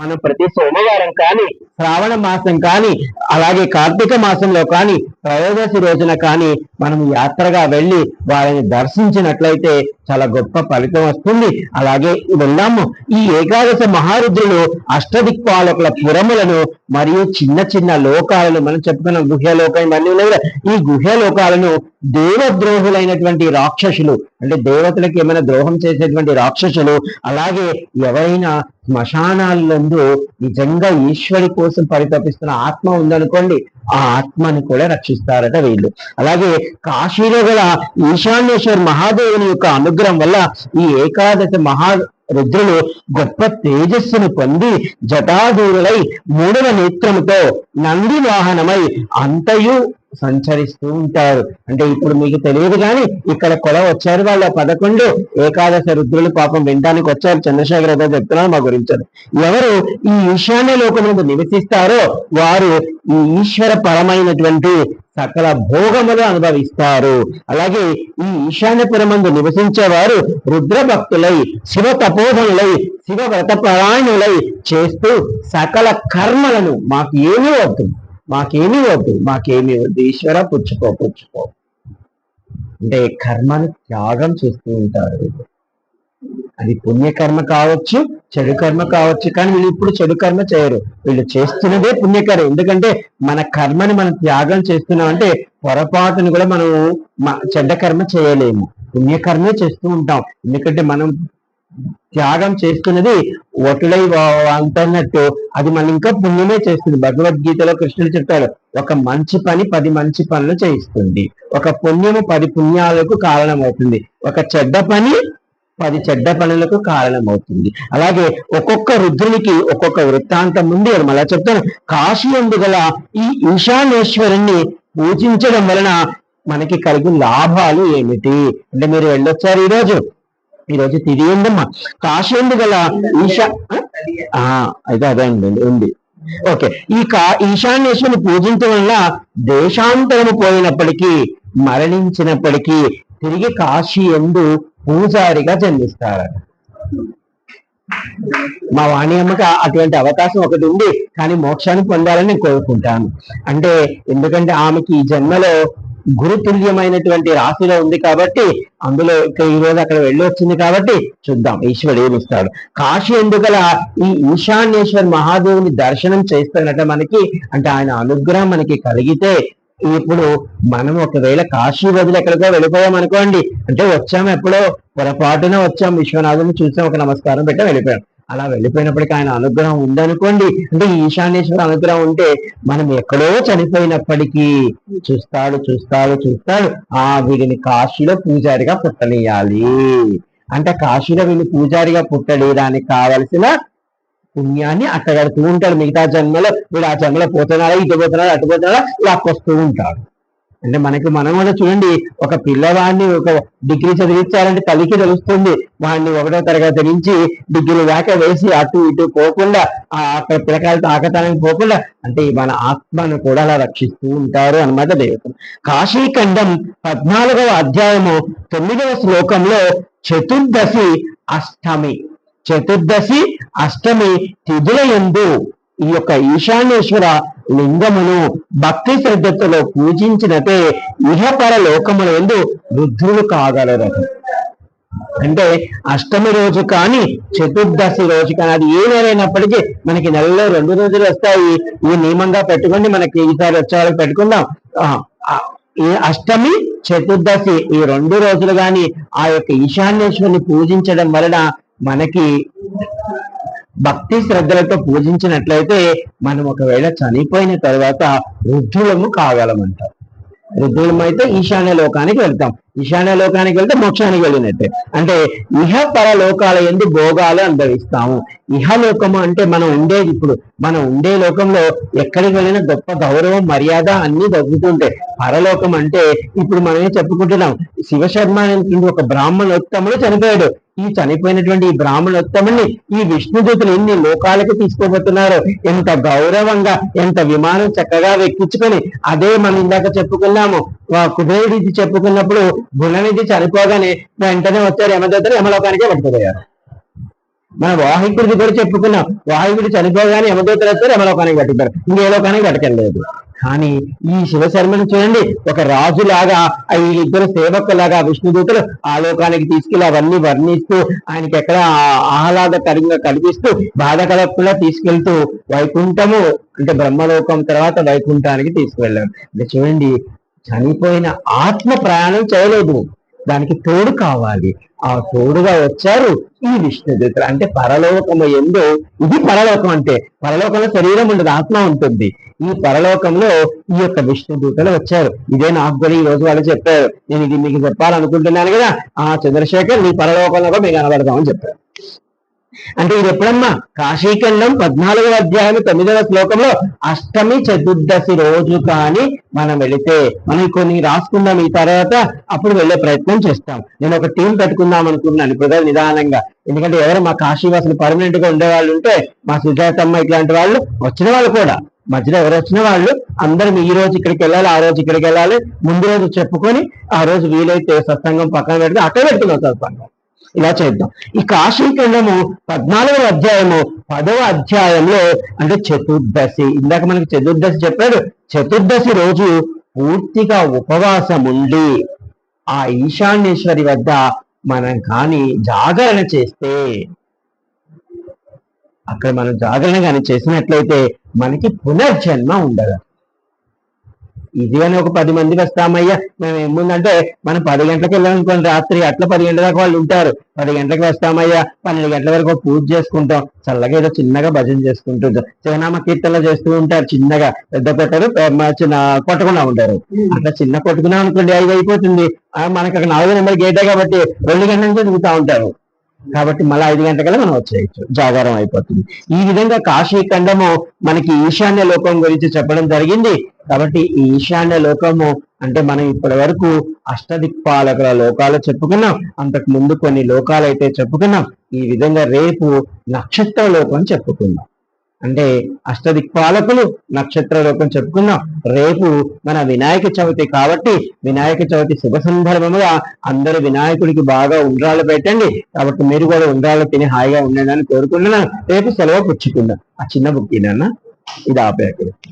మనం ప్రతి సోమవారం కానీ శ్రావణ మాసం కానీ అలాగే కార్తీక మాసంలో కానీ త్రయోదశి రోజున కానీ మనం యాత్రగా వెళ్ళి వారిని దర్శించినట్లయితే చాలా గొప్ప ఫలితం వస్తుంది. అలాగే వెళ్దాము. ఈ ఏకాదశ మహారుద్రులు అష్టదిక్పాలకుల పురములను మరియు చిన్న చిన్న లోకాలను మనం చెప్పుకున్న గుహ్యలోకం ఇవన్నీ ఉన్నాయి ఈ ఈ గుహ్యలోకాలను దేవద్రోహులైనటువంటి రాక్షసులు అంటే దేవతలకు ఏమైనా ద్రోహం చేసేటువంటి రాక్షసులు అలాగే ఎవరైనా శ్మశానాలందు నిజంగా ఈశ్వరి కోసం పరితపిస్తున్న ఆత్మ ఉందనుకోండి ఆ ఆత్మని కూడా రక్షిస్తారట వీళ్ళు. అలాగే కాశీలో గల ఈశాన్యేశ్వర్ మహాదేవుని యొక్క అనుగ్రహం వల్ల ఈ ఏకాదశి మహా రుద్రులు గొప్ప తేజస్సును పొంది జటాధూరులై మూడవ నేత్రముతో నంది వాహనమై అంతయు సంచరిస్తూ ఉంటారు. అంటే ఇప్పుడు మీకు తెలియదు కానీ ఇక్కడ కొల వచ్చారు వాళ్ళ పదకొండు ఏకాదశ రుద్రులు పాపం వినడానికి వచ్చారు. చంద్రశేఖర్ ఏదో చెప్తున్నారు మా గురించి ఎవరు ఈ ఈశాన్య లోకం నివసిస్తారో వారు ఈ ఈశ్వర పరమైనటువంటి సకల భోగములు అనుభవిస్తారు. అలాగే ఈ ఈశాన్యపురమందు నివసించేవారు రుద్ర భక్తులై శివ తపోధనులై శివ వ్రత వ్రతపరాయణులై చేస్తూ సకల కర్మలను మాకు ఏమీ వద్దు. మాకేమీ వద్దు. మాకేమీ వద్దు. ఈశ్వర పుచ్చుకో పుచ్చుకో. అంటే కర్మను త్యాగం చేస్తూ ఉంటారు అది పుణ్యకర్మ కావచ్చు చెడు కర్మ కావచ్చు కానీ వీళ్ళు ఇప్పుడు చెడు కర్మ చేయరు. వీళ్ళు చేస్తున్నదే పుణ్యకర్మ. ఎందుకంటే మన కర్మని మనం త్యాగం చేస్తున్నాం అంటే పొరపాటును కూడా మనం చెడ్డ కర్మ చేయలేము. పుణ్యకర్మే చేస్తూ ఉంటాం. ఎందుకంటే మనం త్యాగం చేస్తున్నది ఒటులై అంటున్నట్టు అది మనం ఇంకా పుణ్యమే చేస్తుంది. భగవద్గీతలో కృష్ణుడు చెప్తాడు ఒక మంచి పని పది మంచి పనులు చేయిస్తుంది. ఒక పుణ్యము పది పుణ్యాలకు కారణమవుతుంది. ఒక చెడ్డ పని పది చెడ్డ పనులకు కారణమవుతుంది. అలాగే ఒక్కొక్క రుద్రునికి ఒక్కొక్క వృత్తాంతం ఉంది. అది మళ్ళా చెప్తాను. కాశీ గల ఈ ఈశానేశ్వరుణ్ణి పూజించడం వలన మనకి కలిగే లాభాలు ఏమిటి? అంటే మీరు వెళ్ళొచ్చారు ఈరోజు. ఈరోజు తిరిగి ఉందమ్మా. కాశీ గల ఈశా ఆ, అయితే అదే అండి ఉంది. ఓకే. ఈ కా ఈశాన్యేశ్వరుని పూజించడం వల్ల దేశాంతరము పోయినప్పటికీ మరణించినప్పటికీ తిరిగి కాశీ ఎందు పూజారిగా జన్మిస్తారట. మా వాణి అమ్మకి అటువంటి అవకాశం ఒకటి ఉంది కానీ మోక్షాన్ని పొందాలని నేను కోరుకుంటాను. అంటే ఎందుకంటే ఆమెకి ఈ జన్మలో గురుతుల్యమైనటువంటి రాశిలో ఉంది కాబట్టి అందులో ఈ రోజు అక్కడ వెళ్ళి వచ్చింది కాబట్టి చూద్దాం ఈశ్వరుడు ఏమిస్తాడు కాశీ ఎందుకల ఈ ఈశాన్యేశ్వర్ మహాదేవుని దర్శనం చేస్తానట మనకి అంటే ఆయన అనుగ్రహం మనకి కలిగితే ఇప్పుడు మనం ఒకవేళ కాశీ బదులు ఎక్కడికో వెళ్ళిపోయాం అనుకోండి అంటే వచ్చాము ఎప్పుడో పొరపాటున వచ్చాం విశ్వనాథుని చూసాం ఒక నమస్కారం పెట్టాం వెళ్ళిపోయాం. అలా వెళ్ళిపోయినప్పటికీ ఆయన అనుగ్రహం ఉందనుకోండి అంటే ఈశాన్యేశ్వర అనుగ్రహం ఉంటే మనం ఎక్కడో చనిపోయినప్పటికీ చూస్తాడు చూస్తాడు చూస్తాడు ఆ వీడిని కాశీలో పూజారిగా పుట్టనియాలి అంటే కాశీలో వీళ్ళు పూజారిగా పుట్టలేదానికి కావలసిన పుణ్యాన్ని అట్టగడుతూ ఉంటాడు. మిగతా జన్మలో వీడు ఆ జన్మలో పోతున్నాడా ఇటు పోతున్నాడా అటు పోతున్నాడా లాక్కొస్తూ ఉంటాడు. అంటే మనకి మనం కూడా చూడండి ఒక పిల్లవాడిని ఒక డిగ్రీ చదివించాలంటే తల్లికి తెలుస్తుంది. వాడిని ఒకటో తరగతి నుంచి డిగ్రీ దాకా వేసి అటు ఇటు పోకుండా ఆ అక్కడ పిల్లకాయలు తాకటానికి పోకుండా అంటే మన ఆత్మను కూడా అలా రక్షిస్తూ ఉంటారు అన్నమాట దేవతలు కాశీఖండం పద్నాలుగవ అధ్యాయము తొమ్మిదవ శ్లోకంలో చతుర్దశి అష్టమి. చతుర్దశి అష్టమి తిథుల యందు ఈ యొక్క ఈశాన్యేశ్వర లింగమును భక్తి శ్రద్ధతో పూజించినతే ఇహపర లోకముల ఎందు వృద్ధులు కాగలరు అంటే అష్టమి రోజు కానీ చతుర్దశి రోజు కానీ అది ఏ నెలైనప్పటికీ మనకి నెలలో రెండు రోజులు వస్తాయి. ఈ నియమంగా పెట్టుకోండి మనకి ఈసారి వచ్చే వాళ్ళకి పెట్టుకుందాం. ఆ, ఈ అష్టమి చతుర్దశి ఈ రెండు రోజులు గాని ఆ యొక్క ఈశాన్యేశ్వరుని పూజించడం వలన మనకి భక్తి శ్రద్ధలతో పూజించినట్లయితే మనం ఒకవేళ చనిపోయిన తర్వాత వృద్ధులము కావాలమంటాం వృద్ధులం అయితే ఈశాన్య లోకానికి వెళ్తాం. ఈశాన్య లోకానికి వెళ్తే మోక్షానికి వెళ్ళినట్టే. అంటే ఇహ పర లోకాల ఎందు భోగాలు అనుభవిస్తాము. ఇహ లోకము అంటే మనం ఉండేది ఇప్పుడు మనం ఉండే లోకంలో ఎక్కడికి వెళ్ళినా గొప్ప గౌరవం మర్యాద అన్ని దొరుకుతుంటాయి పరలోకం అంటే ఇప్పుడు మనమే చెప్పుకుంటున్నాం. శివశర్మ అనేటువంటి ఒక బ్రాహ్మణోత్తముడు చనిపోయాడు. ఈ చనిపోయినటువంటి ఈ బ్రాహ్మణోత్తముని ఈ విష్ణుదూతులు ఎన్ని లోకాలకి తీసుకోబోతున్నారు? ఎంత గౌరవంగా ఎంత విమానం చక్కగా వెక్కించుకొని అదే మనం ఇందాక చెప్పుకున్నాము. ఆ కుబేరుడిది చెప్పుకున్నప్పుడు గుణనిధి చనిపోగానే వెంటనే వచ్చారు యమదత్తలు యమలోకానికే పట్టుకుపోయారు మన వాహికుడికి కూడా చెప్పుకున్నాం. వాహికుడు చనిపోగానే యమదూతలు వస్తారు యమలోకానికి పట్టుకుపోయారు ఇంకే లోకానికి పట్టుకెళ్ళలేదు కానీ ఈ శివశర్మను చూడండి ఒక రాజులాగా ఇద్దరు వీళ్ళిద్దరు సేవకులాగా విష్ణుదూతలు ఆ లోకానికి తీసుకెళ్ళి అవన్నీ వర్ణిస్తూ ఆయనకి ఎక్కడ ఆహ్లాదకరంగా కనిపిస్తూ బాధ కలగకుండా తీసుకెళ్తూ వైకుంఠము అంటే బ్రహ్మలోకం తర్వాత వైకుంఠానికి తీసుకువెళ్ళాం అంటే చూడండి చనిపోయిన ఆత్మ ప్రయాణం చేయలేదు. దానికి తోడు కావాలి. ఆ తోడుగా వచ్చారు ఈ విష్ణుదూతలు అంటే పరలోకము ఎందు ఇది పరలోకం అంటే పరలోకంలో శరీరం ఉండదు ఆత్మ ఉంటుంది. ఈ పరలోకంలో ఈ యొక్క విష్ణుదూతలు వచ్చారు. ఇదే నాకు కూడా ఈ రోజు వాళ్ళు చెప్పారు. నేను ఇది మీకు చెప్పాలనుకుంటున్నాను కదా. ఆ చంద్రశేఖర్ నీ పరలోకంలో కూడా మీకు కనబడతామని చెప్పారు. అంటే ఇది ఎప్పుడమ్మా? కాశీఖండం పద్నాలుగవ అధ్యాయం తొమ్మిదవ శ్లోకంలో అష్టమి చతుర్దశి రోజు కానీ మనం వెళితే మనం కొన్ని రాసుకుందాం ఈ తర్వాత అప్పుడు వెళ్ళే ప్రయత్నం చేస్తాం. నేను ఒక టీం పెట్టుకుందాం అనుకుంటున్నాను ఇప్పుడు నిదానంగా. ఎందుకంటే ఎవరు మా కాశీవాసులు పర్మనెంట్గా ఉండేవాళ్ళు ఉంటే మా సుజాతమ్మ ఇట్లాంటి వాళ్ళు వచ్చిన వాళ్ళు కూడా. మధ్యలో ఎవరు వచ్చిన వాళ్ళు అందరం ఈ రోజు ఇక్కడికి వెళ్ళాలి ఆ రోజు ఇక్కడికి వెళ్ళాలి ముందు రోజు చెప్పుకొని ఆ రోజు వీలైతే సత్సంగం పక్కన పెడితే అక్కడ పెడుతున్నాం సత్సంగం ఇలా చేద్దాం. ఈ కాశీఖండము పద్నాలుగవ అధ్యాయము పదవ అధ్యాయంలో అంటే చతుర్దశి. ఇందాక మనకి చతుర్దశి చెప్పాడు. చతుర్దశి రోజు పూర్తిగా ఉపవాసం ఉండి ఆ ఈశాన్యేశ్వరి వద్ద మనం కానీ జాగరణ చేస్తే అక్కడ మనం జాగరణ కానీ చేసినట్లయితే మనకి పునర్జన్మ ఉండదు. ఇది అని ఒక పది మంది వస్తామయ్యా. మేము ఏముందంటే మనం పది గంటలకు వెళ్ళాలనుకోండి రాత్రి అట్లా పది గంటల దాకా వాళ్ళు ఉంటారు. పది గంటలకు వస్తామయ్యా. పన్నెండు గంటల వరకు పూజ చేసుకుంటాం. చల్లగా ఏదో చిన్నగా భజన చేసుకుంటుంటాం చివనామ కీర్తనలు చేస్తూ ఉంటారు చిన్నగా. పెద్ద పెట్టరు చిన్న కొట్టకుండా ఉంటారు. అట్లా చిన్న కొట్టుకున్నాం అనుకోండి ఐదు అయిపోతుంది. మనకి అక్కడ నాలుగు నెంబర్ గేటే కాబట్టి రెండు గంటల నుంచి దిగుతా ఉంటారు. కాబట్టి మళ్ళీ ఐదు గంటలకల్లా మనం వచ్చేయచ్చు. జాగారం అయిపోతుంది. ఈ విధంగా కాశీ ఖండము మనకి ఈశాన్య లోకం గురించి చెప్పడం జరిగింది. కాబట్టి ఈ ఈశాన్య లోకము అంటే మనం ఇప్పటి వరకు అష్టదిక్పాలకుల లోకాలు చెప్పుకున్నాం. అంతకు ముందు కొన్ని లోకాలు అయితే చెప్పుకున్నాం. ఈ విధంగా రేపు నక్షత్ర లోకం చెప్పుకుందాం. అంటే అష్టదిక్పాలకులు నక్షత్ర లోకం చెప్పుకుందాం రేపు మన వినాయక చవితి కాబట్టి వినాయక చవితి శుభ సందర్భముగా అందరూ వినాయకుడికి బాగా ఉండ్రాలు పెట్టండి. కాబట్టి మీరు కూడా ఉండ్రాలు తిని హాయిగా ఉండండి అని కోరుకుంటున్నాను. రేపు సెలవు పుచ్చుకుందాం. ఆ చిన్న బుక్ ఇది ఆపే